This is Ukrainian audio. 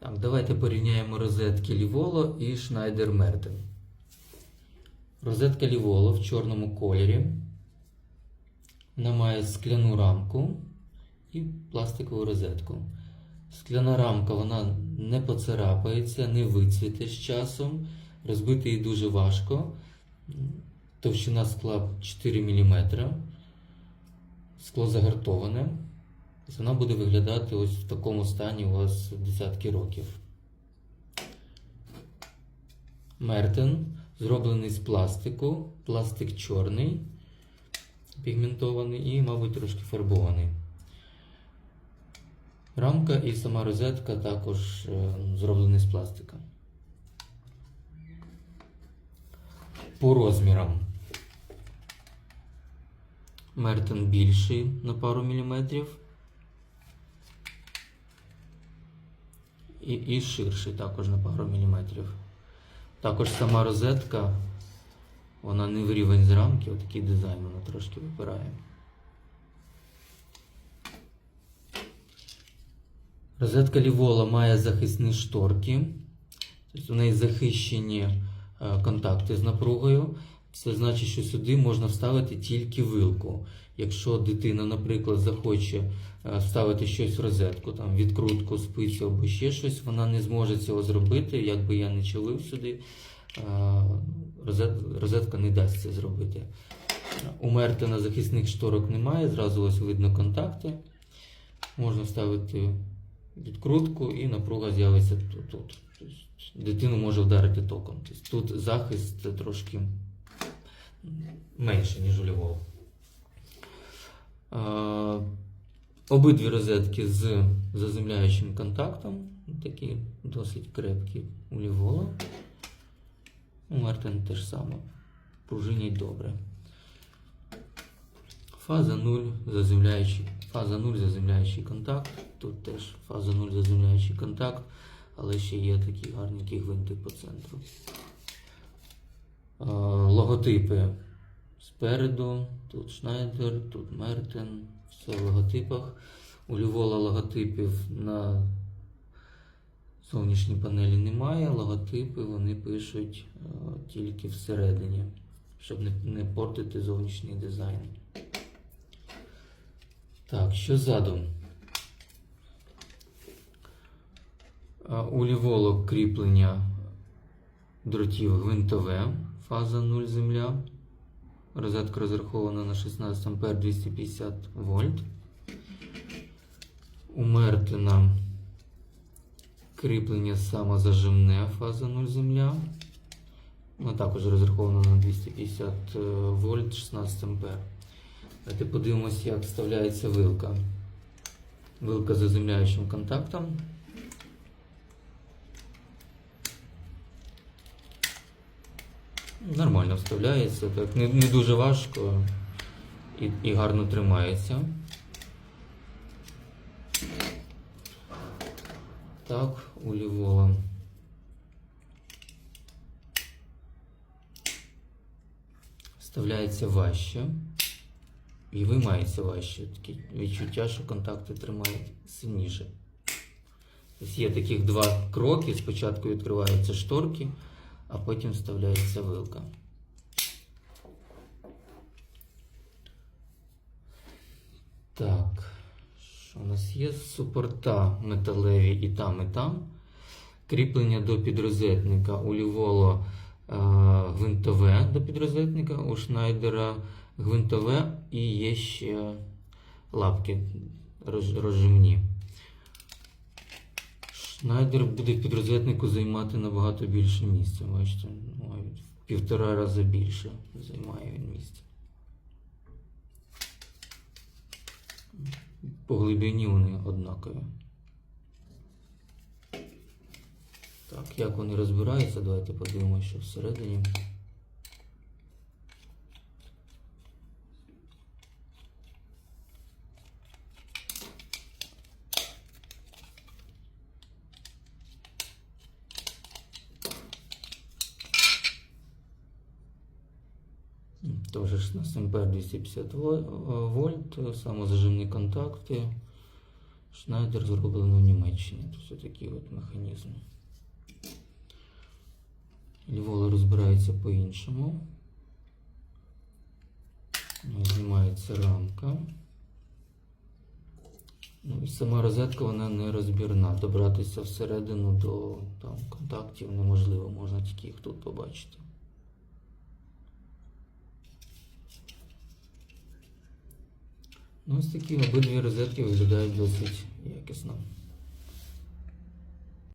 Так, давайте порівняємо розетки Ліволо і Schneider Merten. Розетка Ліволо в чорному кольорі. Вона має скляну рамку і пластикову розетку. Скляна рамка вона не поцарапається, не вицвіте з часом. Розбити її дуже важко. Товщина скла 4 мм. Скло загартоване. Тобто Вона буде виглядати ось в такому стані у вас десятки років. Мертен зроблений з пластику, пластик чорний, пігментований і, мабуть, трошки фарбований. Рамка і сама розетка також е, зроблені з пластика. По розмірам. Мертен більший на пару міліметрів. І, і ширший також на пару міліметрів. Також сама розетка, вона не в рівень з рамки, отакий дизайн вона трошки випирає. Розетка Лівола має захисні шторки, тобто у неї захищені е, контакти з напругою. Це значить, що сюди можна вставити тільки вилку. Якщо дитина, наприклад, захоче е, вставити щось в розетку, там відкрутку, спицю або ще щось, вона не зможе цього зробити. Якби я не чолив сюди, е, розетка не дасть це зробити. У Мертена захисних шторок немає, зразу ось видно контакти. Можна вставити відкрутку і напруга з'явиться тут. тут. Тобто дитину може вдарити током. Тобто тут захист трошки менше, ніж у Львова. Е, Обидві розетки з заземляючим контактом, такі досить крепкі у Львова. У Мартин теж саме. Пружинять добре. Фаза 0 заземляючий. Фаза 0 заземляючий контакт. Тут теж фаза 0 заземляючий контакт, але ще є такі гарненькі гвинти по центру. Логотипи спереду. Тут Шнайдер, тут Мертен. Все в логотипах. У Львола логотипів на зовнішній панелі немає. Логотипи вони пишуть тільки всередині, щоб не, портити зовнішній дизайн. Так, що ззаду? У ліволок кріплення дротів гвинтове, фаза 0 земля. Розетка розрахована на 16 А 250 вольт. У Мертина кріплення самозажимне, фаза 0 земля. Вона також розрахована на 250 е, вольт 16 А. Давайте подивимось, як вставляється вилка. Вилка з заземляючим контактом. Нормально вставляється, так не, не дуже важко і, і гарно тримається. Так, у Лівола. Вставляється важче. І виймається важче. Таке відчуття, що контакти тримають сильніше. Тобто є таких два кроки. Спочатку відкриваються шторки, а потім вставляється вилка. Так, що у нас є? Супорта металеві і там, і там. Кріплення до підрозетника у Ліволо е, гвинтове до підрозетника, у Шнайдера гвинтове і є ще лапки роз- розжимні. Шнайдер буде в підрозетнику займати набагато більше місця. Бачите, навіть в півтора рази більше займає він місця. По глибині вони однакові. Так, як вони розбираються, давайте подивимося, що всередині. Тоже 16 ампер 250 во- вольт, самозажимні контакти. Шнайдер зроблено в Німеччині. Тобто такий от механізм. Лівола розбирається по-іншому. Ну, Знімається рамка. Ну, і сама розетка вона не розбірна. Добратися всередину до там, контактів неможливо, можна тільки їх тут побачити. Ну, ось такі обидві розетки виглядають досить якісно.